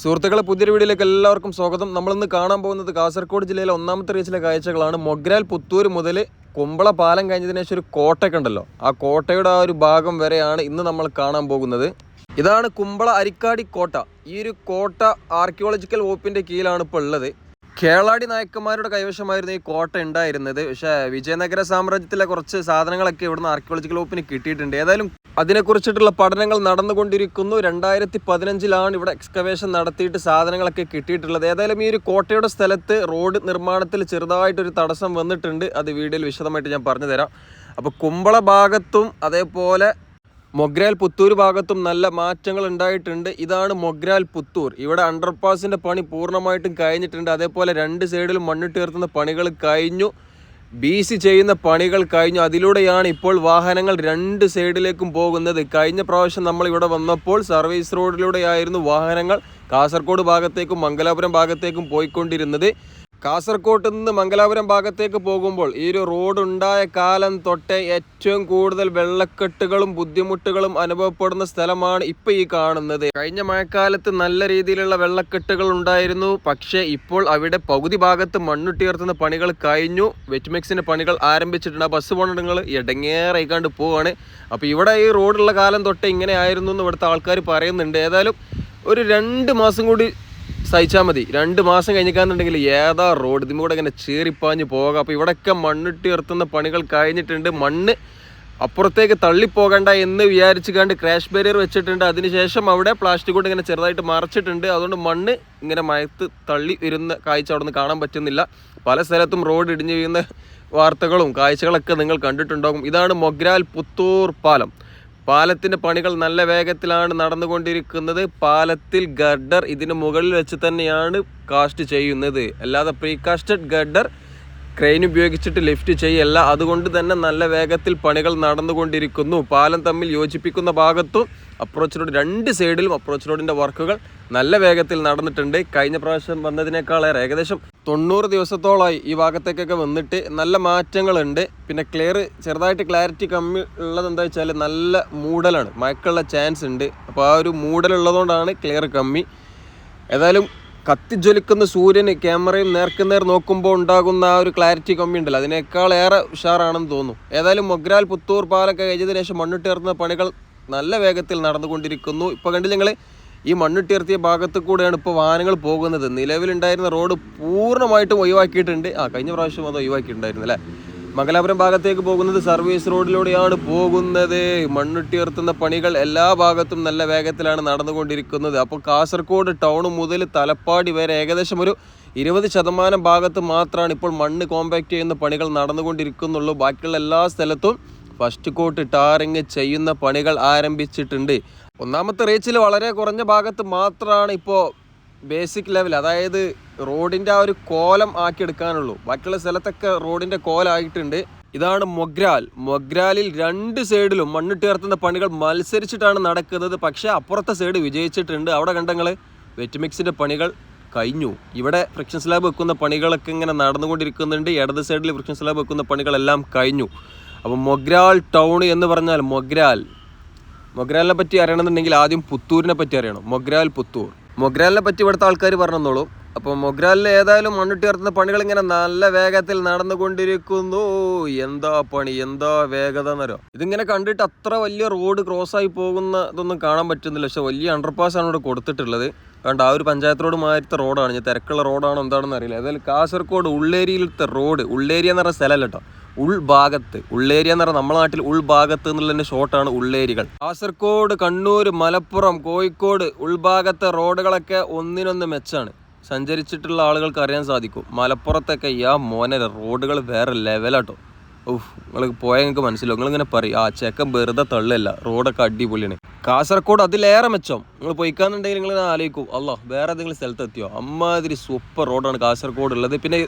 സുഹൃത്തുക്കളെ പുതിയൊരു വീഡിയോയിലേക്ക് എല്ലാവർക്കും സ്വാഗതം. നമ്മളിന്ന് കാണാൻ പോകുന്നത് കാസർഗോഡ് ജില്ലയിലെ ഒന്നാമത്തെ റീച്ചിലെ കാഴ്ചകളാണ്. മൊഗ്രാൽ പുത്തൂർ മുതൽ കുമ്പള പാലം കഴിഞ്ഞതിന് ശേഷം ഒരു കോട്ടയൊക്കെ ഉണ്ടല്ലോ. ആ കോട്ടയുടെ ആ ഒരു ഭാഗം വരെയാണ് ഇന്ന് നമ്മൾ കാണാൻ പോകുന്നത്. ഇതാണ് കുമ്പള അരിക്കാടി കോട്ട. ഈ ഒരു കോട്ട ആർക്കിയോളജിക്കൽ വകുപ്പിന്റെ കീഴിലാണ് ഇപ്പോൾ ഉള്ളത്. കേളാടി നായക്കന്മാരുടെ കൈവശമായിരുന്നു ഈ കോട്ട ഉണ്ടായിരുന്നത്. പക്ഷേ വിജയനഗര സാമ്രാജ്യത്തിലെ കുറച്ച് സാധനങ്ങളൊക്കെ ഇവിടുന്ന് ആർക്കിയോളജിക്കൽ വകുപ്പിന് കിട്ടിയിട്ടുണ്ട്. ഏതായാലും അതിനെക്കുറിച്ചിട്ടുള്ള പഠനങ്ങൾ നടന്നുകൊണ്ടിരിക്കുന്നു. രണ്ടായിരത്തി പതിനഞ്ചിലാണ് ഇവിടെ എക്സ്കവേഷൻ നടത്തിയിട്ട് സാധനങ്ങളൊക്കെ കിട്ടിയിട്ടുള്ളത്. ഏതായാലും ഈ ഒരു കോട്ടയുടെ സ്ഥലത്ത് റോഡ് നിർമ്മാണത്തിൽ ചെറുതായിട്ടൊരു തടസ്സം വന്നിട്ടുണ്ട്. അത് വീഡിയോയിൽ വിശദമായിട്ട് ഞാൻ പറഞ്ഞു തരാം അപ്പോൾ കുമ്പള ഭാഗത്തും അതേപോലെ മൊഗ്രാൽ പുത്തൂർ ഭാഗത്തും നല്ല മാറ്റങ്ങൾ ഉണ്ടായിട്ടുണ്ട്. ഇതാണ് മൊഗ്രാൽ പുത്തൂർ. ഇവിടെ അണ്ടർപാസിന്റെ പണി പൂർണമായിട്ടും കഴിഞ്ഞിട്ടുണ്ട്. അതേപോലെ രണ്ട് സൈഡിലും മണ്ണിട്ട് ഉയർത്തുന്ന പണികൾ കഴിഞ്ഞു. ബി സി ചെയ്യുന്ന പണികൾ കഴിഞ്ഞു. അതിലൂടെയാണ് ഇപ്പോൾ വാഹനങ്ങൾ രണ്ട് സൈഡിലേക്കും പോകുന്നത്. കഴിഞ്ഞ പ്രാവശ്യം നമ്മൾ ഇവിടെ വന്നപ്പോൾ സർവീസ് റോഡിലൂടെയായിരുന്നു വാഹനങ്ങൾ. കാസർഗോഡ് ഭാഗത്തേക്കും മംഗലാപുരം ഭാഗത്തേക്കും പോയിക്കൊണ്ടിരുന്നത്. കാസർഗോഡ് നിന്ന് മംഗലാപുരം ഭാഗത്തേക്ക് പോകുമ്പോൾ ഈ ഒരു റോഡ് ഉണ്ടായ കാലം തൊട്ടേ ഏറ്റവും കൂടുതൽ വെള്ളക്കെട്ടുകളും ബുദ്ധിമുട്ടുകളും അനുഭവപ്പെടുന്ന സ്ഥലമാണ് ഇപ്പൊ ഈ കാണുന്നത്. കഴിഞ്ഞ മഴക്കാലത്ത് നല്ല രീതിയിലുള്ള വെള്ളക്കെട്ടുകൾ ഉണ്ടായിരുന്നു. പക്ഷേ ഇപ്പോൾ അവിടെ പകുതി ഭാഗത്ത് മണ്ണുട്ടിയർത്തുന്ന പണികൾ കഴിഞ്ഞു. വെറ്റ്മെക്സിന്റെ പണികൾ ആരംഭിച്ചിട്ടുണ്ട്. ബസ് പോകണം നിങ്ങൾ കണ്ട് പോവാണ്. അപ്പോൾ ഇവിടെ ഈ റോഡുള്ള കാലം തൊട്ടേ ഇങ്ങനെ ആയിരുന്നു എന്ന് ഇവിടുത്തെ ആൾക്കാർ പറയുന്നുണ്ട്. ഏതായാലും ഒരു രണ്ട് മാസം കൂടി സഹിച്ചാൽ മതി. രണ്ട് മാസം കഴിഞ്ഞിക്കാന്നുണ്ടെങ്കിൽ ഏതാ റോഡ്? ഇതിന്റെ കൂടെ ഇങ്ങനെ ചേറിപ്പാഞ്ഞ് പോകാം. അപ്പോൾ ഇവിടെയൊക്കെ മണ്ണിട്ട് ഉയർത്തുന്ന പണികൾ കഴിഞ്ഞിട്ടുണ്ട്. മണ്ണ് അപ്പുറത്തേക്ക് തള്ളിപ്പോകണ്ട എന്ന് വിചാരിച്ച് കണ്ട് ക്രാഷ് ബാരിയർ വെച്ചിട്ടുണ്ട്. അതിനുശേഷം അവിടെ പ്ലാസ്റ്റിക് കൊണ്ട് ഇങ്ങനെ ചെറുതായിട്ട് മറച്ചിട്ടുണ്ട്. അതുകൊണ്ട് മണ്ണ് ഇങ്ങനെ മയത്ത് തള്ളി വരുന്ന കാഴ്ച അവിടെ നിന്ന് കാണാൻ പറ്റുന്നില്ല. പല സ്ഥലത്തും റോഡ് ഇടിഞ്ഞു വീഴുന്ന വാർത്തകളും കാഴ്ചകളൊക്കെ നിങ്ങൾ കണ്ടിട്ടുണ്ടാകും. ഇതാണ് മൊഗ്രാൽ പുത്തൂർ പാലം. പാലത്തിന്റെ പണികൾ നല്ല വേഗത്തിലാണ് നടന്നുകൊണ്ടിരിക്കുന്നത്. പാലത്തിൽ ഗഡർ ഇതിന് മുകളിൽ വെച്ച് തന്നെയാണ് കാസ്റ്റ് ചെയ്യുന്നത്. അല്ലാതെ പ്രീകാസ്റ്റഡ് ഗഡർ ക്രെയിൻ ഉപയോഗിച്ചിട്ട് ലിഫ്റ്റ് ചെയ്യല്ല. അതുകൊണ്ട് തന്നെ നല്ല വേഗത്തിൽ പണികൾ നടന്നുകൊണ്ടിരിക്കുന്നു. പാലം തമ്മിൽ യോജിപ്പിക്കുന്ന ഭാഗത്തും അപ്രോച്ച് റോഡ് രണ്ട് സൈഡിലും അപ്രോച്ച് റോഡിന്റെ വർക്കുകൾ നല്ല വേഗത്തിൽ നടന്നിട്ടുണ്ട്. കഴിഞ്ഞ പ്രാവശ്യം വന്നതിനേക്കാളേറെ ഏകദേശം തൊണ്ണൂറ് ദിവസത്തോളമായി ഈ ഭാഗത്തേക്കൊക്കെ വന്നിട്ട് നല്ല മാറ്റങ്ങളുണ്ട്. പിന്നെ ക്ലിയർ ചെറുതായിട്ട് ക്ലാരിറ്റി കമ്മി ഉള്ളത് എന്താ വെച്ചാൽ നല്ല മൂടലാണ്. മഴക്കുള്ള ചാൻസ് ഉണ്ട്. അപ്പോൾ ആ ഒരു മൂടലുള്ളതുകൊണ്ടാണ് ക്ലിയർ കമ്മി. ഏതായാലും കത്തിജ്വലിക്കുന്ന സൂര്യന് ക്യാമറയിൽ നേർക്കുനേർ നോക്കുമ്പോൾ ഉണ്ടാകുന്ന ആ ഒരു ക്ലാരിറ്റി കമ്മി ഉണ്ടല്ലോ. അതിനേക്കാൾ ഏറെ ഉഷാറാണെന്ന് തോന്നുന്നു. ഏതായാലും മൊഗ്രാൽ പുത്തൂർ പാലൊക്കെ കഴിഞ്ഞതിന് ശേഷം മണ്ണിട്ടേർന്ന പണികൾ നല്ല വേഗത്തിൽ നടന്നുകൊണ്ടിരിക്കുന്നു. ഇപ്പോൾ കണ്ടില്ല നിങ്ങൾ ഈ മണ്ണിട്ടിയർത്തിയ ഭാഗത്ത് കൂടെയാണ് ഇപ്പോൾ വാഹനങ്ങൾ പോകുന്നത്. നിലവിലുണ്ടായിരുന്ന റോഡ് പൂർണമായിട്ടും ഒഴിവാക്കിയിട്ടുണ്ട്. ആ കഴിഞ്ഞ പ്രാവശ്യം അത് ഒഴിവാക്കിയിട്ടുണ്ടായിരുന്നു അല്ലേ? മംഗലാപുരം ഭാഗത്തേക്ക് പോകുന്നത് സർവീസ് റോഡിലൂടെയാണ് പോകുന്നത്. മണ്ണിട്ടിയർത്തുന്ന പണികൾ എല്ലാ ഭാഗത്തും നല്ല വേഗത്തിലാണ് നടന്നുകൊണ്ടിരിക്കുന്നത്. അപ്പോൾ കാസർഗോഡ് ടൗൺ മുതൽ തലപ്പാടി വരെ ഏകദേശം ഒരു ഇരുപത് ശതമാനം ഭാഗത്ത് മാത്രമാണ് ഇപ്പോൾ മണ്ണ് കോമ്പാക്ട് ചെയ്യുന്ന പണികൾ നടന്നുകൊണ്ടിരിക്കുന്നുള്ളൂ. ബാക്കിയുള്ള എല്ലാ സ്ഥലത്തും ഫസ്റ്റ് കോട്ട് ടാറിങ് ചെയ്യുന്ന പണികൾ ആരംഭിച്ചിട്ടുണ്ട്. ഒന്നാമത്തെ റീച്ചിൽ വളരെ കുറഞ്ഞ ഭാഗത്ത് മാത്രമാണ് ഇപ്പോൾ ബേസിക് ലെവൽ അതായത് റോഡിന്റെ ആ ഒരു കോലം ആക്കിയെടുക്കാനുള്ളൂ. ബാക്കിയുള്ള സ്ഥലത്തൊക്കെ റോഡിന്റെ കോലായിട്ടുണ്ട്. ഇതാണ് മൊഗ്രാൽ. മൊഗ്രാലിൽ രണ്ട് സൈഡിലും മണ്ണിട്ട് ഉയർത്തുന്ന പണികൾ മത്സരിച്ചിട്ടാണ് നടക്കുന്നത്. പക്ഷേ അപ്പുറത്തെ സൈഡ് വിജയിച്ചിട്ടുണ്ട്. അവിടെ കണ്ടങ്ങൾ വെറ്റ്മിക്സിന്റെ പണികൾ കഴിഞ്ഞു. ഇവിടെ ഫ്രിക്ഷൻ സ്ലാബ് വെക്കുന്ന പണികളൊക്കെ ഇങ്ങനെ നടന്നുകൊണ്ടിരിക്കുന്നുണ്ട്. ഇടത് സൈഡിൽ ഫ്രിക്ഷൻ സ്ലാബ് വെക്കുന്ന പണികളെല്ലാം കഴിഞ്ഞു. അപ്പോൾ മൊഗ്രാൽ ടൗൺ എന്ന് പറഞ്ഞാൽ മൊഗ്രാൽ മൊഗ്രാലിനെ പറ്റി അറിയണമെന്നുണ്ടെങ്കിൽ ആദ്യം പുത്തൂരിനെ പറ്റി അറിയണം. മൊഗ്രാൽ പുത്തൂർ. മൊഗ്രാലിനെ പറ്റി ഇവിടുത്തെ ആൾക്കാർ പറഞ്ഞോളൂ. അപ്പോൾ മൊഗ്രാലിൽ ഏതായാലും മണ്ണിട്ട് ഉയർത്തുന്ന പണികൾ ഇങ്ങനെ നല്ല വേഗത്തിൽ നടന്നുകൊണ്ടിരിക്കുന്നു. എന്താ പണി? എന്താ വേഗത എന്നറിയോ? ഇതിങ്ങനെ കണ്ടിട്ട് അത്ര വലിയ റോഡ് ക്രോസ് ആയി പോകുന്ന ഇതൊന്നും കാണാൻ പറ്റുന്നില്ല. പക്ഷെ വലിയ അണ്ടർപാസ് ആണ് ഇവിടെ കൊടുത്തിട്ടുള്ളത്. കണ്ട? ആ ഒരു പഞ്ചായത്ത് റോഡ് മാറ്റത്തെ റോഡാണ് ഞാൻ തിരക്കുള്ള റോഡാണോ എന്താണെന്ന് അറിയില്ല. അതായത് കാസർഗോഡ് ഉള്ളേരിയിലത്തെ റോഡ് ഉള്ളേരിയ എന്ന് പറഞ്ഞ സ്ഥലമല്ല കേട്ടോ. ഉൾഭാഗത്ത് ഉള്ളേരിയ എന്ന് പറഞ്ഞാൽ നമ്മുടെ നാട്ടിൽ ഉൾഭാഗത്ത് എന്നുള്ളതിന്റെ ഷോർട്ടാണ് ഉള്ളേരികൾ. കാസർഗോഡ് കണ്ണൂർ മലപ്പുറം കോഴിക്കോട് ഉൾഭാഗത്തെ റോഡുകളൊക്കെ ഒന്നിനൊന്ന് മെച്ചാണ്. സഞ്ചരിച്ചിട്ടുള്ള ആളുകൾക്ക് അറിയാൻ സാധിക്കും. മലപ്പുറത്തൊക്കെ യാ മോനെ റോഡുകൾ വേറെ ലെവലാട്ടോ ഓഹ് നിങ്ങൾ പോയാൽ നിങ്ങൾക്ക് മനസ്സിലാവും. നിങ്ങളിങ്ങനെ പറയും ആ ചെക്കൻ വെറുതെ തള്ളല്ല. റോഡൊക്കെ അടിപൊളിയാണ്. കാസർഗോഡ് അതിലേറെ മെച്ചം. നിങ്ങൾ പോയിക്കാന്നുണ്ടെങ്കിൽ നിങ്ങൾ ആലോചിക്കും. അല്ലോ വേറെ ഏതെങ്കിലും സ്ഥലത്ത് എത്തിയോ അമ്മാതിരി സൂപ്പർ റോഡാണ് കാസർഗോഡ് ഉള്ളത്. പിന്നെ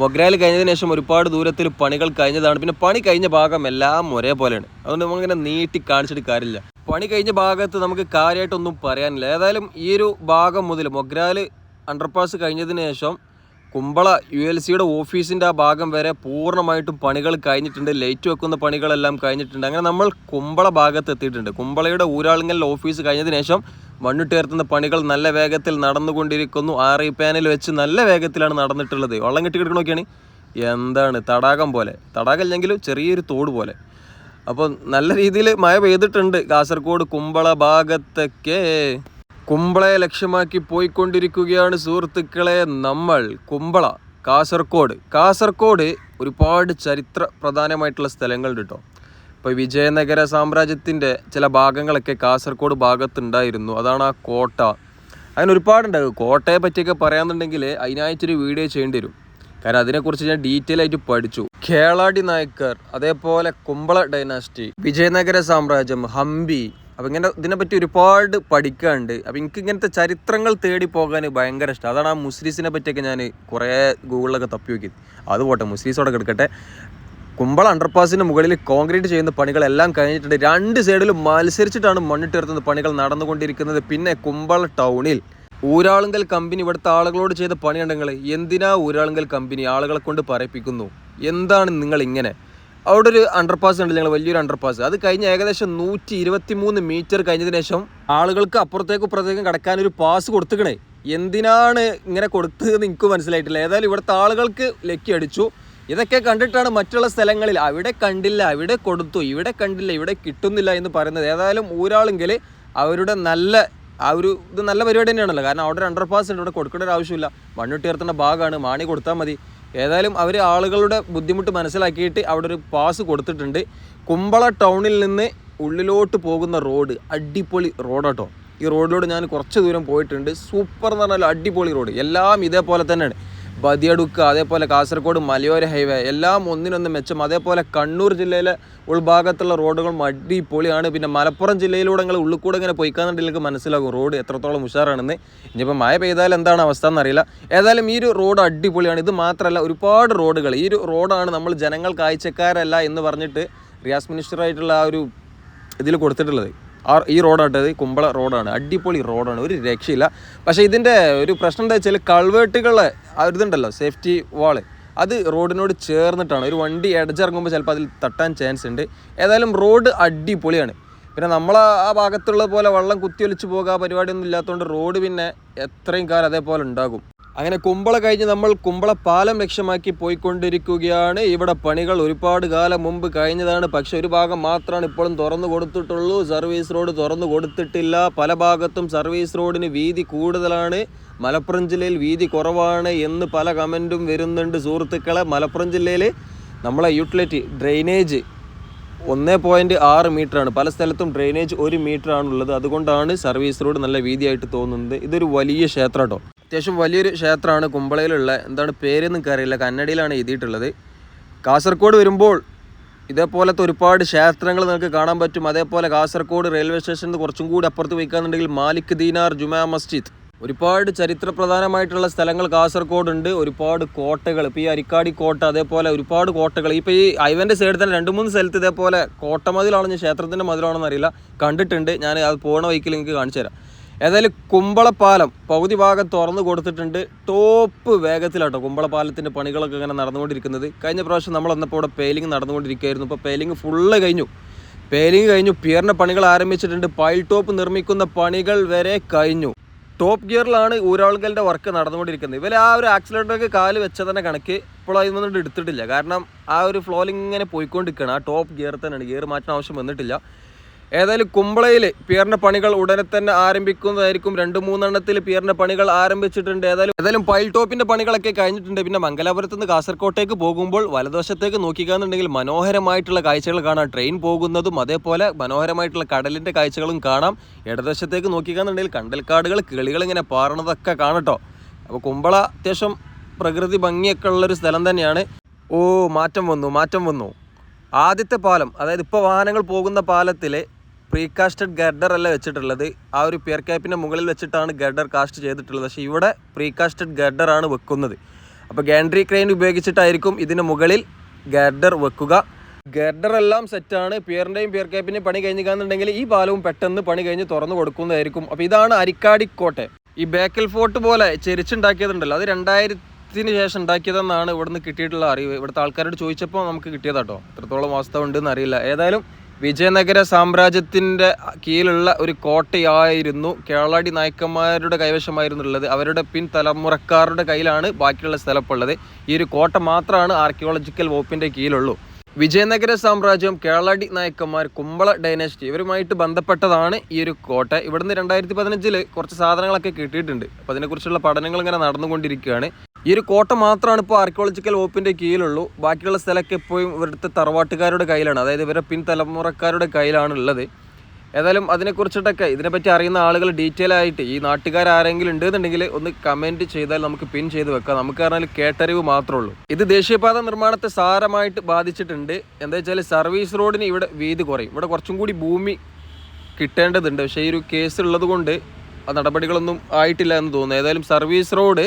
മൊഗ്രാൽ കഴിഞ്ഞതിന് ശേഷം ഒരുപാട് ദൂരത്തിൽ പണികൾ കഴിഞ്ഞതാണ്. പിന്നെ പണി കഴിഞ്ഞ ഭാഗം എല്ലാം ഒരേപോലെയാണ്. അതുകൊണ്ട് നമ്മളിങ്ങനെ നീട്ടി കാണിച്ചിട്ട് കാര്യമില്ല. പണി കഴിഞ്ഞ ഭാഗത്ത് നമുക്ക് കാര്യമായിട്ടൊന്നും പറയാനില്ല. ഏതായാലും ഈ ഒരു ഭാഗം മുതൽ മൊഗ്രാൽ അണ്ടർപാസ് കഴിഞ്ഞതിന് ശേഷം കുമ്പള യു എൽ സിയുടെ ഓഫീസിന്റെ ആ ഭാഗം വരെ പൂർണമായിട്ടും പണികൾ കഴിഞ്ഞിട്ടുണ്ട്. ലൈറ്റ് വെക്കുന്ന പണികളെല്ലാം കഴിഞ്ഞിട്ടുണ്ട്. അങ്ങനെ നമ്മൾ കുമ്പള ഭാഗത്ത് എത്തിയിട്ടുണ്ട്. കുമ്പളയുടെ ഊരാളുങ്കൽ ഓഫീസ് കഴിഞ്ഞതിന് ശേഷം മണ്ണിട്ടുയർത്തുന്ന പണികൾ നല്ല വേഗത്തിൽ നടന്നുകൊണ്ടിരിക്കുന്നു. ഐ പാനൽ വെച്ച് നല്ല വേഗത്തിലാണ് നടന്നിട്ടുള്ളത്. വെള്ളം കെട്ടി എന്താണ്? തടാകം പോലെ. തടാകം ഇല്ലെങ്കിലും ചെറിയൊരു തോട് പോലെ. അപ്പോൾ നല്ല രീതിയിൽ മഴ പെയ്തിട്ടുണ്ട്. കാസർഗോഡ് കുമ്പള ഭാഗത്തൊക്കെ. കുമ്പളയെ ലക്ഷ്യമാക്കി പോയിക്കൊണ്ടിരിക്കുകയാണ് സുഹൃത്തുക്കളെ നമ്മൾ. കുമ്പള കാസർഗോഡ് കാസർഗോഡ് ഒരുപാട് ചരിത്ര പ്രധാനമായിട്ടുള്ള സ്ഥലങ്ങളുണ്ട് കേട്ടോ ഇപ്പോൾ വിജയനഗര സാമ്രാജ്യത്തിന്റെ ചില ഭാഗങ്ങളൊക്കെ കാസർഗോഡ് ഭാഗത്തുണ്ടായിരുന്നു. അതാണ് ആ കോട്ട. അങ്ങനെ ഒരുപാടുണ്ടാകും. കോട്ടയെ പറ്റിയൊക്കെ പറയാന്നുണ്ടെങ്കിൽ അതിനായിട്ടൊരു വീഡിയോ ചെയ്യേണ്ടി വരും. കാരണം അതിനെക്കുറിച്ച് ഞാൻ ഡീറ്റെയിൽ ആയിട്ട് പഠിച്ചു. കേളാടി നായക്കർ അതേപോലെ കുമ്പള ഡൈനാസ്റ്റി വിജയനഗര സാമ്രാജ്യം ഹംപി അപ്പം ഇങ്ങനെ ഇതിനെപ്പറ്റി ഒരുപാട് പഠിക്കാനുണ്ട്. അപ്പം എനിക്ക് ഇങ്ങനത്തെ ചരിത്രങ്ങൾ തേടി പോകാൻ ഭയങ്കര ഇഷ്ടം. അതാണ് ആ മുസ്ലിസിനെ പറ്റിയൊക്കെ ഞാൻ കുറേ ഗൂഗിളിലൊക്കെ തപ്പി നോക്കി. അത് പോട്ടെ മുസ്ലിസോടെ കിടക്കട്ടെ കുമ്പള അണ്ടർപാസിന് മുകളിൽ കോൺക്രീറ്റ് ചെയ്യുന്ന പണികളെല്ലാം കഴിഞ്ഞിട്ടുണ്ട്. രണ്ട് സൈഡിലും മത്സരിച്ചിട്ടാണ് മണ്ണിട്ടുയർത്തുന്ന പണികൾ നടന്നുകൊണ്ടിരിക്കുന്നത്. പിന്നെ കുമ്പള ടൗണിൽ ഊരാളുങ്കൽ കമ്പനി ഇവിടുത്തെ ആളുകളോട് ചെയ്ത പണിയുണ്ടെങ്കിൽ എന്തിനാ ഊരാളുങ്കൽ കമ്പനി ആളുകളെ കൊണ്ട് പറയിപ്പിക്കുന്നു? എന്താണ് നിങ്ങൾ ഇങ്ങനെ അവിടെ ഒരു അണ്ടർപാസ് ഉണ്ട് ഞങ്ങൾ വലിയൊരു അണ്ടർപാസ് അത് കഴിഞ്ഞ് ഏകദേശം നൂറ്റി ഇരുപത്തി മൂന്ന് മീറ്റർ കഴിഞ്ഞതിന് ശേഷം ആളുകൾക്ക് അപ്പുറത്തേക്കും ഇപ്പുറത്തേക്കും കടക്കാൻ ഒരു പാസ് കൊടുത്തുക്കണേ. എന്തിനാണ് ഇങ്ങനെ കൊടുത്തതെന്ന് എനിക്ക് മനസ്സിലായിട്ടില്ല. ഏതായാലും ഇവിടുത്തെ ആളുകൾക്ക് ലക്കി അടിച്ചു. ഇതൊക്കെ കണ്ടിട്ടാണ് മറ്റുള്ള സ്ഥലങ്ങളിൽ അവിടെ കണ്ടില്ല അവിടെ കൊടുത്തു ഇവിടെ കണ്ടില്ല ഇവിടെ കിട്ടുന്നില്ല എന്ന് പറയുന്നത്. ഏതായാലും ഒരാളെങ്കിൽ അവരുടെ നല്ല ആ ഒരു ഇത് നല്ല പരിപാടി തന്നെയാണല്ലോ. കാരണം അവിടെ ഒരു അണ്ടർ പാസ് ഉണ്ട്. ഇവിടെ കൊടുക്കേണ്ട ഒരു ആവശ്യമില്ല. മണ്ണിട്ട് ഉയർത്തേണ്ട ഭാഗമാണ്. മാണി കൊടുത്താൽ മതി. ഏതായാലും അവർ ആളുകളുടെ ബുദ്ധിമുട്ട് മനസ്സിലാക്കിയിട്ട് അവിടെ ഒരു പാസ് കൊടുത്തിട്ടുണ്ട്. കുമ്പള ടൗണിൽ നിന്ന് ഉള്ളിലോട്ട് പോകുന്ന റോഡ് അടിപൊളി റോഡാട്ടോ ഈ റോഡിലൂടെ ഞാൻ കുറച്ച് ദൂരം പോയിട്ടുണ്ട്. സൂപ്പർ എന്ന് പറഞ്ഞാൽ അടിപൊളി റോഡ് എല്ലാം ഇതേപോലെ തന്നെയാണ്. ബദിയടുക്ക് അതേപോലെ കാസർഗോഡ് മലയോര ഹൈവേ എല്ലാം ഒന്നിനൊന്ന് മെച്ചം. അതേപോലെ കണ്ണൂർ ജില്ലയിലെ ഉൾഭാഗത്തുള്ള റോഡുകളും അടിപൊളിയാണ്. പിന്നെ മലപ്പുറം ജില്ലയിലൂടെ നിങ്ങൾ ഉള്ളിൽ കൂടെ ഇങ്ങനെ പൊയ്ക്കാന്നുണ്ടെങ്കിൽ മനസ്സിലാകും റോഡ് എത്രത്തോളം ഉഷാറാണെന്ന്. ഇനിയിപ്പോൾ മഴ പെയ്താൽ എന്താണ് അവസ്ഥ എന്നറിയില്ല. ഏതായാലും ഈ ഒരു റോഡ് അടിപൊളിയാണ്. ഇത് മാത്രമല്ല ഒരുപാട് റോഡുകൾ. ഈ ഒരു റോഡാണ് നമ്മൾ ജനങ്ങൾ കാഴ്ചക്കാരല്ല എന്ന് പറഞ്ഞിട്ട് റിയാസ് മിനിസ്റ്ററായിട്ടുള്ള ആ ഒരു ഇതിൽ കൊടുത്തിട്ടുള്ളത്. ആ ഈ റോഡാട്ടത് കുമ്പള റോഡാണ്. അടിപൊളി റോഡാണ്. ഒരു രക്ഷയില്ല. പക്ഷേ ഇതിന്റെ ഒരു പ്രശ്നം എന്താ വെച്ചാൽ കൾവേട്ടുകളെ ഇതുണ്ടല്ലോ സേഫ്റ്റി വാൾ. അത് റോഡിനോട് ചേർന്നിട്ടാണ്. ഒരു വണ്ടി ഇടച്ചിറങ്ങുമ്പോൾ ചിലപ്പോൾ അതിൽ തട്ടാൻ ചാൻസ് ഉണ്ട്. ഏതായാലും റോഡ് അടിപൊളിയാണ്. പിന്നെ നമ്മൾ ആ ഭാഗത്തുള്ള പോലെ വെള്ളം കുത്തിയൊലിച്ച് പോകുക പരിപാടിയൊന്നും ഇല്ലാത്തതുകൊണ്ട് റോഡ് പിന്നെ എത്രയും കാലം അതേപോലെ ഉണ്ടാകും. അങ്ങനെ കുമ്പള കഴിഞ്ഞ് നമ്മൾ കുമ്പള പാലം ലക്ഷ്യമാക്കി പോയിക്കൊണ്ടിരിക്കുകയാണ്. ഇവിടെ പണികൾ ഒരുപാട് കാലം മുമ്പ് കഴിഞ്ഞതാണ്. പക്ഷെ ഒരു ഭാഗം മാത്രമാണ് ഇപ്പോഴും തുറന്നു കൊടുത്തിട്ടുള്ളൂ. സർവീസ് റോഡ് തുറന്നു കൊടുത്തിട്ടില്ല. പല ഭാഗത്തും സർവീസ് റോഡിന് വീതി കൂടുതലാണ്. മലപ്പുറം ജില്ലയിൽ വീതി കുറവാണ് എന്ന് പല കമന്റും വരുന്നുണ്ട് സുഹൃത്തുക്കളെ. മലപ്പുറം ജില്ലയിൽ നമ്മളെ യൂട്ടിലിറ്റി ഡ്രെയിനേജ് ഒന്ന് പോയിന്റ് ആറ് മീറ്ററാണ്. പല സ്ഥലത്തും ഡ്രെയിനേജ് ഒരു മീറ്റർ ആണുള്ളത് അതുകൊണ്ടാണ് സർവീസ് റോഡ് നല്ല വീതിയായിട്ട് തോന്നുന്നത്. ഇതൊരു വലിയ ക്ഷേത്രം കേട്ടോ. അത്യാവശ്യം വലിയൊരു ക്ഷേത്രമാണ്. കുമ്പളയിലുള്ള എന്താണ് പേരെന്ന് അറിയില്ല കന്നഡയിലാണ് എഴുതിയിട്ടുള്ളത്. കാസർഗോഡ് വരുമ്പോൾ ഇതേപോലത്തെ ഒരുപാട് ക്ഷേത്രങ്ങൾ നിങ്ങൾക്ക് കാണാൻ പറ്റും. അതേപോലെ കാസർഗോഡ് റെയിൽവേ സ്റ്റേഷനിൽ നിന്ന് കുറച്ചും കൂടി അപ്പുറത്ത് പോയിക്കാന്നുണ്ടെങ്കിൽ മാലിക് ദീനാർ ജുമാ മസ്ജിദ്. ഒരുപാട് ചരിത്രപ്രധാനമായിട്ടുള്ള സ്ഥലങ്ങൾ കാസർഗോഡ് ഉണ്ട് ഒരുപാട് കോട്ടകൾ. ഇപ്പോൾ ഈ അരിക്കാടി കോട്ട അതേപോലെ ഒരുപാട് കോട്ടകൾ. ഇപ്പോൾ ഈ ഐവന്റെ സൈഡിൽ തന്നെ രണ്ട് മൂന്ന് സ്ഥലത്ത് ഇതേപോലെ കോട്ടമതിലാണെന്ന് ക്ഷേത്രത്തിന്റെ മതിലാണെന്ന് അറിയില്ല. കണ്ടിട്ടുണ്ട്. ഞാൻ അത് പോണ വഴിക്കിൽ നിങ്ങൾക്ക് കാണിച്ചു തരാം ഏതായാലും കുമ്പളപ്പാലം പകുതി ഭാഗം തുറന്നു കൊടുത്തിട്ടുണ്ട്. ടോപ്പ് വേഗത്തിലാട്ടോ കുമ്പളപ്പാലത്തിന്റെ പണികളൊക്കെ ഇങ്ങനെ നടന്നുകൊണ്ടിരിക്കുന്നത്. കഴിഞ്ഞ പ്രാവശ്യം നമ്മൾ വന്നപ്പോൾ ഇവിടെ പേലിംഗ് നടന്നുകൊണ്ടിരിക്കുകയായിരുന്നു. ഇപ്പോൾ പേലിംഗ് ഫുള്ള് കഴിഞ്ഞു. പേലിംഗ് കഴിഞ്ഞു. പിയറിന്റെ പണികൾ ആരംഭിച്ചിട്ടുണ്ട്. പൈൽ ടോപ്പ് നിർമ്മിക്കുന്ന പണികൾ വരെ കഴിഞ്ഞു. ടോപ്പ് ഗിയറിലാണ് ഊരാളുകളുടെ വർക്ക് നടന്നുകൊണ്ടിരിക്കുന്നത്. ഇവർ ആ ഒരു ആക്സിലേറ്ററൊക്കെ കാൽ വെച്ചതന്നെ കണക്ക് ഇപ്പോൾ അതിൽ എടുത്തിട്ടില്ല. കാരണം ആ ഒരു ഫ്ലോയിൽ ഇങ്ങനെ പോയിക്കൊണ്ടിരിക്കുകയാണ്. ആ ടോപ്പ് ഗിയർ തന്നെയാണ്. ഗിയർ മാറ്റാൻ ആവശ്യം വന്നിട്ടില്ല. ഏതായാലും കുമ്പളയിൽ പിയറിന്റെ പണികൾ ഉടനെ തന്നെ ആരംഭിക്കുന്നതായിരിക്കും. രണ്ട് മൂന്നെണ്ണത്തിൽ പിയറിന്റെ പണികൾ ആരംഭിച്ചിട്ടുണ്ട്. ഏതായാലും ഏതായാലും പൈൽ ടോപ്പിന്റെ പണികളൊക്കെ കഴിഞ്ഞിട്ടുണ്ട്. പിന്നെ മംഗലാപുരത്ത് നിന്ന് കാസർകോട്ടേക്ക് പോകുമ്പോൾ വലതുവശത്തേക്ക് നോക്കിക്കാന്നുണ്ടെങ്കിൽ മനോഹരമായിട്ടുള്ള കാഴ്ചകൾ കാണാം. ട്രെയിൻ പോകുന്നതും അതേപോലെ മനോഹരമായിട്ടുള്ള കടലിന്റെ കാഴ്ചകളും കാണാം. ഇടതുവശത്തേക്ക് നോക്കിക്കാന്നുണ്ടെങ്കിൽ കണ്ടൽക്കാടുകൾ കിളികൾ ഇങ്ങനെ പാറണതൊക്കെ കാണട്ടോ. അപ്പോൾ കുമ്പള അത്യാവശ്യം പ്രകൃതി ഭംഗിയൊക്കെ ഉള്ളൊരു സ്ഥലം തന്നെയാണ്. ഓ മാറ്റം വന്നു മാറ്റം വന്നു. ആദ്യത്തെ പാലം അതായത് ഇപ്പോൾ വാഹനങ്ങൾ പോകുന്ന പാലത്തിൽ പ്രീകാസ്റ്റഡ് ഗർഡർ അല്ല വെച്ചിട്ടുള്ളത്? ആ ഒരു പിയർ ക്യാപ്പിന്റെ മുകളിൽ വെച്ചിട്ടാണ് ഗർഡർ കാസ്റ്റ് ചെയ്തിട്ടുള്ളത്. പക്ഷേ ഇവിടെ പ്രീകാസ്റ്റഡ് ഗർഡർ ആണ് വെക്കുന്നത്. അപ്പോൾ ഗാൻഡ്രി ക്രെയിൻ ഉപയോഗിച്ചിട്ടായിരിക്കും ഇതിന് മുകളിൽ ഗർഡർ വെക്കുക. ഗർഡർ എല്ലാം സെറ്റാണ് പിയറിന്റെയും പിയർ ക്യാപ്പിന്റെയും പണി കഴിഞ്ഞിക്കാന്നുണ്ടെങ്കിൽ ഈ പാലവും പെട്ടെന്ന് പണി കഴിഞ്ഞ് തുറന്നു കൊടുക്കുന്നതായിരിക്കും. അപ്പോൾ ഇതാണ് അരിക്കാടി കോട്ടെ. ഈ ബേക്കൽ ഫോർട്ട് പോലെ ചെരിച്ചുണ്ടാക്കിയതുണ്ടല്ലോ. അത് രണ്ടായിരത്തിന് ശേഷം ഉണ്ടാക്കിയതെന്നാണ് ഇവിടുന്ന് കിട്ടിയിട്ടുള്ള അറിവ്. ഇവിടുത്തെ ആൾക്കാരോട് ചോദിച്ചപ്പോൾ നമുക്ക് കിട്ടിയതാട്ടോ. എത്രത്തോളം വാസ്തവം ഉണ്ടെന്ന് അറിയില്ല. ഏതായാലും വിജയനഗര സാമ്രാജ്യത്തിന്റെ കീഴിലുള്ള ഒരു കോട്ടയായിരുന്നു കേളാടി നായക്കന്മാരുടെ കൈവശമായിരുന്നു ഉള്ളത് അവരുടെ പിൻ തലമുറക്കാരുടെ കയ്യിലാണ് ബാക്കിയുള്ള സ്ഥലപ്പുള്ളത് ഈ ഒരു കോട്ട മാത്രമാണ് ആർക്കിയോളജിക്കൽ വകുപ്പിന്റെ കീഴിലുള്ളൂ. വിജയനഗര സാമ്രാജ്യം കേളാടി നായക്കന്മാർ കുമ്പള ഡൈനാസ്റ്റി ഇവരുമായിട്ട് ബന്ധപ്പെട്ടതാണ് ഈ ഒരു കോട്ട. ഇവിടുന്ന് രണ്ടായിരത്തി പതിനഞ്ചിൽ കുറച്ച് സാധനങ്ങളൊക്കെ കിട്ടിയിട്ടുണ്ട്. അപ്പോൾ അതിനെക്കുറിച്ചുള്ള പഠനങ്ങൾ ഇങ്ങനെ നടന്നുകൊണ്ടിരിക്കുകയാണ്. ഈ ഒരു കോട്ട മാത്രമാണ് ഇപ്പോൾ ആർക്കിയോളജിക്കൽ വകുപ്പിന്റെ കീഴിലുള്ളൂ. ബാക്കിയുള്ള സ്ഥലമൊക്കെ എപ്പോഴും ഇവിടുത്തെ തറവാട്ടുകാരുടെ കയ്യിലാണ്. അതായത് ഇവരുടെ പിൻതലമുറക്കാരുടെ കയ്യിലാണ് ഉള്ളത്. ഏതായാലും അതിനെക്കുറിച്ചിട്ടൊക്കെ ഇതിനെപ്പറ്റി അറിയുന്ന ആളുകൾ ഡീറ്റെയിൽ ആയിട്ട് ഈ നാട്ടുകാർ ആരെങ്കിലും ഉണ്ടെന്നുണ്ടെങ്കിൽ ഒന്ന് കമന്റ് ചെയ്താൽ നമുക്ക് പിൻ ചെയ്ത് വെക്കാം. നമുക്ക് പറഞ്ഞാൽ കേട്ടറിവ് മാത്രമേ ഉള്ളൂ. ഇത് ദേശീയപാത നിർമ്മാണത്തെ സാരമായിട്ട് ബാധിച്ചിട്ടുണ്ട്. എന്താ വെച്ചാൽ സർവീസ് റോഡിന് ഇവിടെ വീതി കുറയും. ഇവിടെ കുറച്ചും കൂടി ഭൂമി കിട്ടേണ്ടതുണ്ട്. പക്ഷേ ഈ ഒരു കേസ് ഉള്ളത് കൊണ്ട് ആ നടപടികളൊന്നും ആയിട്ടില്ല എന്ന് തോന്നുന്നു. ഏതായാലും സർവീസ് റോഡ്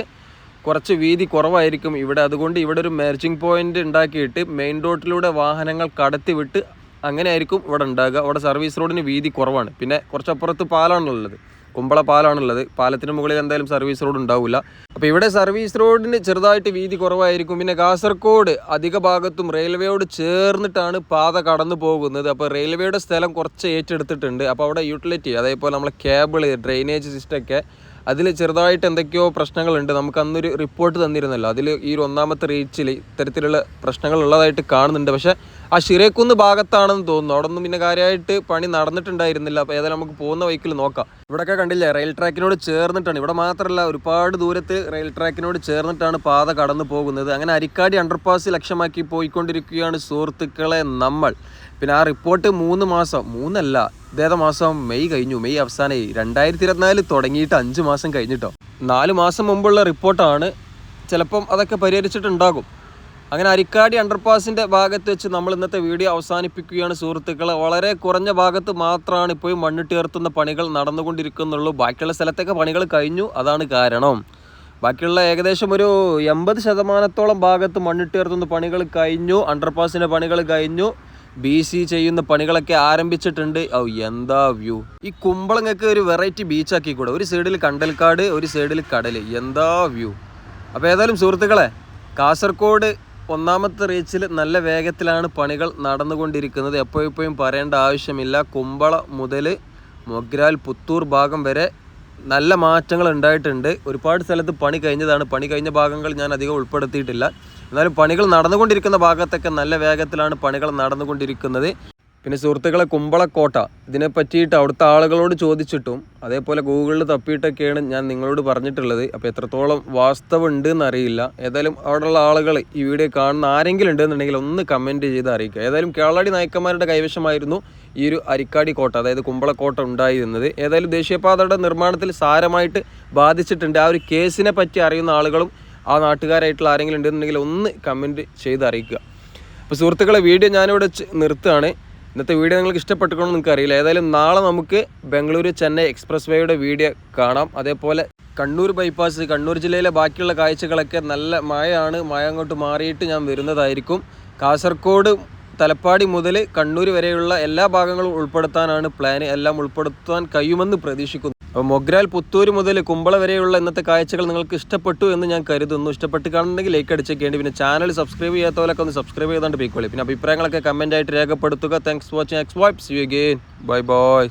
കുറച്ച് വീതി കുറവായിരിക്കും ഇവിടെ. അതുകൊണ്ട് ഇവിടെ ഒരു മെർജിങ് പോയിന്റ് ഉണ്ടാക്കിയിട്ട് മെയിൻ റോഡിലൂടെ വാഹനങ്ങൾ കടത്തിവിട്ട് അങ്ങനെ ആയിരിക്കും ഇവിടെ ഉണ്ടാകുക. അവിടെ സർവീസ് റോഡിന് വീതി കുറവാണ്. പിന്നെ കുറച്ചപ്പുറത്ത് പാലാണുള്ളത്. കുമ്പള പാലാണുള്ളത്. പാലത്തിന് മുകളിൽ എന്തായാലും സർവീസ് റോഡ് ഉണ്ടാവില്ല. അപ്പോൾ ഇവിടെ സർവീസ് റോഡിന് ചെറുതായിട്ട് വീതി കുറവായിരിക്കും. പിന്നെ കാസർഗോഡ് അധിക ഭാഗത്തും റെയിൽവേയോട് ചേർന്നിട്ടാണ് പാത കടന്നു പോകുന്നത്. അപ്പോൾ റെയിൽവേയുടെ സ്ഥലം കുറച്ച് ഏറ്റെടുത്തിട്ടുണ്ട്. അപ്പോൾ അവിടെ യൂട്ടിലിറ്റി അതേപോലെ നമ്മളെ കേബിൾ ഡ്രെയിനേജ് സിസ്റ്റമൊക്കെ അതിൽ ചെറുതായിട്ട് എന്തൊക്കെയോ പ്രശ്നങ്ങളുണ്ട്. നമുക്ക് അന്നൊരു റിപ്പോർട്ട് തന്നിരുന്നല്ലോ. അതിൽ ഈ ഒന്നാമത്തെ റീച്ചിൽ ഇത്തരത്തിലുള്ള പ്രശ്നങ്ങൾ ഉള്ളതായിട്ട് കാണുന്നുണ്ട്. പക്ഷേ ആ ശിരേക്കുന്ന് ഭാഗത്താണെന്ന് തോന്നുന്നു. അവിടെ ഒന്നും പിന്നെ കാര്യമായിട്ട് പണി നടന്നിട്ടുണ്ടായിരുന്നില്ല. അപ്പോൾ ഏതായാലും നമുക്ക് പോകുന്ന വൈക്കിൽ നോക്കാം. ഇവിടെയൊക്കെ കണ്ടില്ലേ റെയിൽ ട്രാക്കിനോട് ചേർന്നിട്ടാണ്. ഇവിടെ മാത്രമല്ല ഒരുപാട് ദൂരത്ത് റെയിൽ ട്രാക്കിനോട് ചേർന്നിട്ടാണ് പാത കടന്നു പോകുന്നത്. അങ്ങനെ അരിക്കാടി അണ്ടർപാസ് ലക്ഷ്യമാക്കി പോയിക്കൊണ്ടിരിക്കുകയാണ് സുഹൃത്തുക്കളെ നമ്മൾ. പിന്നെ ആ റിപ്പോർട്ട് മൂന്ന് മാസം മൂന്നല്ല ഇതേത മാസം മെയ് കഴിഞ്ഞു. മെയ് അവസാനമായി രണ്ടായിരത്തി ഇരുപത്തിനാല് തുടങ്ങിയിട്ട് അഞ്ച് മാസം കഴിഞ്ഞിട്ടോ. നാല് മാസം മുമ്പുള്ള റിപ്പോർട്ടാണ് ചിലപ്പം അതൊക്കെ പരിഹരിച്ചിട്ടുണ്ടാകും. അങ്ങനെ അരിക്കാടി അണ്ടർപാസിന്റെ ഭാഗത്ത് വെച്ച് നമ്മൾ ഇന്നത്തെ വീഡിയോ അവസാനിപ്പിക്കുകയാണ് സുഹൃത്തുക്കളെ. വളരെ കുറഞ്ഞ ഭാഗത്ത് മാത്രമാണ് ഇപ്പോഴും മണ്ണിട്ടുയർത്തുന്ന പണികൾ നടന്നുകൊണ്ടിരിക്കുന്നുള്ളൂ. ബാക്കിയുള്ള സ്ഥലത്തൊക്കെ പണികൾ കഴിഞ്ഞു. അതാണ് കാരണം. ബാക്കിയുള്ള ഏകദേശം ഒരു എൺപത് ശതമാനത്തോളം ഭാഗത്ത് മണ്ണിട്ട് മണ്ണിട്ടുയർത്തുന്ന പണികൾ കഴിഞ്ഞു. അണ്ടർപാസിന്റെ പണികൾ കഴിഞ്ഞു. ബി സി ചെയ്യുന്ന പണികളൊക്കെ ആരംഭിച്ചിട്ടുണ്ട്. ഔ എന്താ വ്യൂ. ഈ കുമ്പളങ്ങക്ക് ഒരു വെറൈറ്റി ബീച്ചാക്കി കൂടെ ഒരു സൈഡിൽ കണ്ടൽക്കാട് ഒരു സൈഡിൽ കടൽ എന്താ വ്യൂ? അപ്പോൾ ഏതായാലും സുഹൃത്തുക്കളെ കാസർഗോഡ് ഒന്നാമത്തെ റീച്ചിൽ നല്ല വേഗത്തിലാണ് പണികൾ നടന്നുകൊണ്ടിരിക്കുന്നത്. എപ്പോഴും പറയേണ്ട ആവശ്യമില്ല. കുമ്പള മുതൽ മൊഗ്രാൽ പുത്തൂർ ഭാഗം വരെ നല്ല മാറ്റങ്ങൾ ഉണ്ടായിട്ടുണ്ട്. ഒരുപാട് സ്ഥലത്ത് പണി കഴിഞ്ഞതാണ്. പണി കഴിഞ്ഞ ഭാഗങ്ങൾ ഞാൻ അധികം ഉൾപ്പെടുത്തിയിട്ടില്ല. എന്നാലും പണികൾ നടന്നുകൊണ്ടിരിക്കുന്ന ഭാഗത്തൊക്കെ നല്ല വേഗത്തിലാണ് പണികൾ നടന്നുകൊണ്ടിരിക്കുന്നത്. പിന്നെ സുഹൃത്തുക്കളെ കുമ്പളക്കോട്ട. ഇതിനെ പറ്റിയിട്ട് അവിടുത്തെ ആളുകളോട് ചോദിച്ചിട്ടും അതേപോലെ ഗൂഗിളിൽ തപ്പിയിട്ടൊക്കെയാണ് ഞാൻ നിങ്ങളോട് പറഞ്ഞിട്ടുള്ളത്. അപ്പോൾ എത്രത്തോളം വാസ്തവം ഉണ്ട് എന്നറിയില്ല ഏതായാലും അവിടെയുള്ള ആളുകൾ ഈ വീഡിയോ കാണുന്ന ആരെങ്കിലും ഉണ്ടെന്നുണ്ടെങ്കിൽ ഒന്ന് കമന്റ് ചെയ്ത് അറിയിക്കുക. ഏതായാലും കേരളാടി നായക്കന്മാരുടെ കൈവശമായിരുന്നു ഈ ഒരു അരിക്കാടി കോട്ട അതായത് കുമ്പളക്കോട്ട ഉണ്ടായിരുന്നത്. ഏതായാലും ദേശീയപാതയുടെ നിർമ്മാണത്തിൽ സാരമായിട്ട് ബാധിച്ചിട്ടുണ്ട്. ആ ഒരു കേസിനെ പറ്റി അറിയുന്ന ആളുകളും ആ നാട്ടുകാരായിട്ടുള്ള ആരെങ്കിലും ഉണ്ടെന്നുണ്ടെങ്കിൽ ഒന്ന് കമന്റ് ചെയ്ത് അറിയിക്കുക. അപ്പോൾ സുഹൃത്തുക്കളെ വീഡിയോ ഞാനിവിടെ നിർത്തുകയാണ്. ഇന്നത്തെ വീഡിയോ നിങ്ങൾക്ക് ഇഷ്ടപ്പെട്ടിട്ടുണ്ടോ നിങ്ങൾക്ക് അറിയില്ല. ഏതായാലും നാളെ നമുക്ക് ബംഗളൂരു ചെന്നൈ എക്സ്പ്രസ് വേയുടെ വീഡിയോ കാണാം. അതേപോലെ കണ്ണൂർ ബൈപ്പാസ് കണ്ണൂർ ജില്ലയിലെ ബാക്കിയുള്ള കാഴ്ചകളൊക്കെ നല്ല മഴയാണ്. മഴ അങ്ങോട്ട് മാറിയിട്ട് ഞാൻ വരുന്നതായിരിക്കും. കാസർഗോഡ് തലപ്പാടി മുതൽ കണ്ണൂർ വരെയുള്ള എല്ലാ ഭാഗങ്ങളും ഉൾപ്പെടുത്താനാണ് പ്ലാൻ എല്ലാം ഉൾപ്പെടുത്താൻ കഴിയുമെന്ന് പ്രതീക്ഷിക്കുന്നു. അപ്പോൾ മൊഗ്രാൽ പുത്തൂർ മുതൽ കുമ്പള വരെയുള്ള ഇന്നത്തെ കാഴ്ചകൾ നിങ്ങൾക്ക് ഇഷ്ടപ്പെട്ടു എന്ന് ഞാൻ കരുതുന്നു. ഇഷ്ടപ്പെട്ട് കാണുന്നെങ്കിൽ ലൈക്ക് അടിച്ചേക്കേണ്ടി. പിന്നെ ചാനൽ സബ്സ്ക്രൈബ് ചെയ്യാത്തവരൊക്കെ ഒന്ന് സബ്സ്ക്രൈബ് ചെയ്താണ്ട് പോയിക്കോളി. പിന്നെ അഭിപ്രായങ്ങളൊക്കെ കമന്റ് ആയിട്ട് രേഖപ്പെടുത്തുക. Thanks watching X vibes you again bye bye